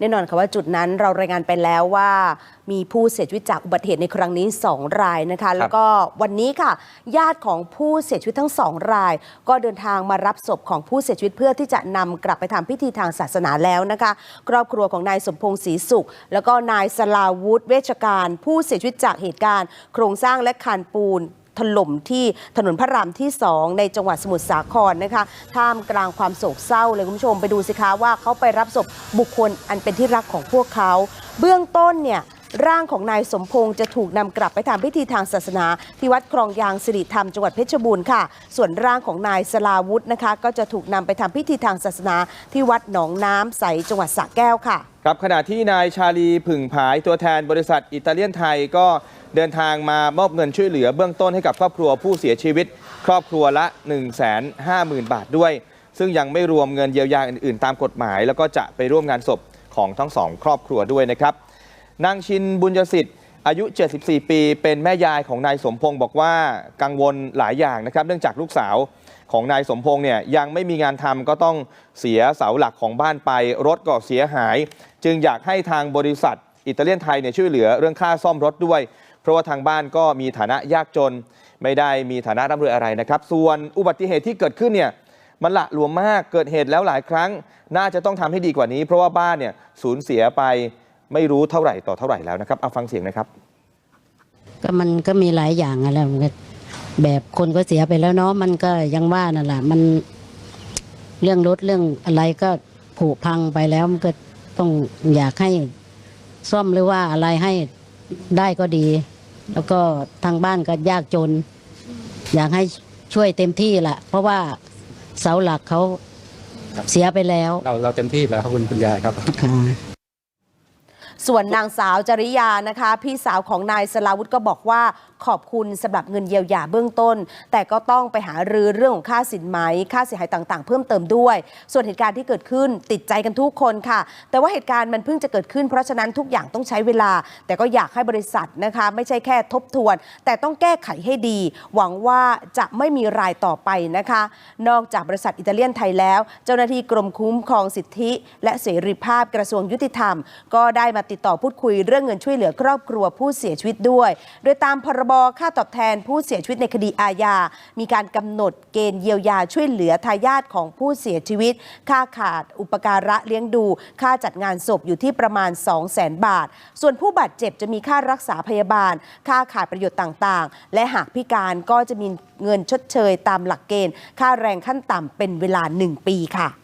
แน่นอนค่ะว่าจุดนั้นเรารายงานไปแล้วว่ามีผู้เสียชีวิตจากอุบัติเหตุในครั้งนี้ 2 รายนะคะ แล้วก็วันนี้ค่ะ ญาติของผู้เสียชีวิตทั้งสองราย ก็เดินทางมารับศพของผู้เสียชีวิตเพื่อที่จะนำกลับไปทำพิธีทางศาสนาแล้วนะคะ ครอบครัวของนายสมพงศ์ศรีสุข แล้วก็นายสลาวุฒิเวชการ ผู้เสียชีวิตจากเหตุการณ์ โครงสร้างและคานปูน ถล่มที่ถนนพระรามที่ 2 ในจังหวัดสมุทรสาครนะคะท่ามกลางความโศกเศร้าเลยคุณผู้ชมไปดูสิคะว่าเขาไปรับศพบุคคลอันเป็นที่รักของพวกเขา เบื้องต้นเนี่ย ร่างของนายสมพงษ์จะถูกนำกลับไปทำพิธีทางศาสนา ที่วัดคลองยางสิริธรรมจังหวัดเพชรบูรณ์ค่ะ ส่วนร่างของนายสลาวุธนะคะก็จะถูกนำไปทำพิธีทางศาสนา ที่วัดหนองน้ำใสจังหวัดสระแก้วค่ะครับขณะที่นายชาลีผึ่งผายตัวแทนบริษัทอิตาเลียนไทยก็เดินทางมามอบเงินช่วยเหลือเบื้องต้นให้กับครอบครัวผู้เสียชีวิต ครอบครัวละ 1 5 0 0 0 0 บาทด้วย ซึ่งยังไม่รวมเงินเยียวยาอื่น ๆ ตามกฎหมาย แล้วก็จะไปร่วมงานศพของทั้งสองครอบครัวด้วยนะครับ นางชินบุญยสิทธิ์อายุ 74 ปี เป็นแม่ยายของนายสมพงศ์บอกว่ากังวลหลายอย่างนะครับ เนื่องจากลูกสาวของนายสมพงศ์เนี่ยยังไม่มีงานทำก็ต้องเสียเสาหลักของบ้านไป รถก็เสียหาย จึงอยากให้ทางบริษัทอิตาเลียนไทยเนี่ยช่วยเหลือเรื่องค่าซ่อมรถด้วย เพราะว่าทางบ้านก็มีฐานะยากจน ไม่ได้มีฐานะร่ำรวยอะไรนะครับ ส่วนอุบัติเหตุที่เกิดขึ้นเนี่ยมันละหลวมมากเกิดเหตุแล้วหลายครั้ง น่าจะต้องทำให้ดีกว่านี้ เพราะว่าบ้านเนี่ยสูญเสียไป ไม่รู้เท่าไหร่ต่อเท่าไหร่แล้วนะครับเอาฟังเสียงนะครับ ก็มันก็มีหลายอย่างอะไรมันก็แบบคนก็เสียไปแล้วเนาะมันก็ยังว่านั่นแหละมันเรื่องรถเรื่องอะไรก็ผุพังไปแล้วมันก็ต้องอยากให้ซ่อมหรือว่าอะไรให้ได้ก็ดี แล้วก็ทางบ้านก็ยากจน อยากให้ช่วยเต็มที่ละเพราะว่าเสาหลักเขาเสียไปแล้ว เราเราเต็มที่แล้วครับคุณคุณยายครับ ค่ะ ส่วนนางสาวจริยานะคะ พี่สาวของนายสลาวุธก็บอกว่าขอบคุณสำหรับเงินเยียวยาเบื้องต้น แต่ก็ต้องไปหารือเรื่องของค่าสินไหม ค่าเสียหายต่างๆ เพิ่มเติมด้วย ส่วนเหตุการณ์ที่เกิดขึ้นติดใจกันทุกคนค่ะ แต่ว่าเหตุการณ์มันเพิ่งจะเกิดขึ้นเพราะฉะนั้นทุกอย่างต้องใช้เวลา แต่ก็อยากให้บริษัทนะคะ ไม่ใช่แค่ทบทวน แต่ต้องแก้ไขให้ดี หวังว่าจะไม่มีรายต่อไปนะคะ นอกจากบริษัทอิตาเลียนไทยแล้ว เจ้าหน้าที่กรมคุ้มครองสิทธิ และเสรีภาพกระทรวงยุติธรรม ก็ได้มาติดต่อพูดคุยเรื่องเงินช่วยเหลือครอบครัวผู้เสียชีวิตด้วย โดยตามพรบค่าตอบแทนผู้เสียชีวิตในคดีอาญา มีการกำหนดเกณฑ์เยียวยาช่วยเหลือทายาทของผู้เสียชีวิต ค่าขาดอุปการะเลี้ยงดู ค่าจัดงานศพอยู่ที่ประมาณ 2 0 0 0 0 0 บาท ส่วนผู้บาดเจ็บจะมีค่ารักษาพยาบาล ค่าขาดประโยชน์ต่างๆ และหากพิการก็จะมีเงินชดเชยตามหลักเกณฑ์ ค่าแรงขั้นต่ำเป็นเวลา 1 ปีค่ะ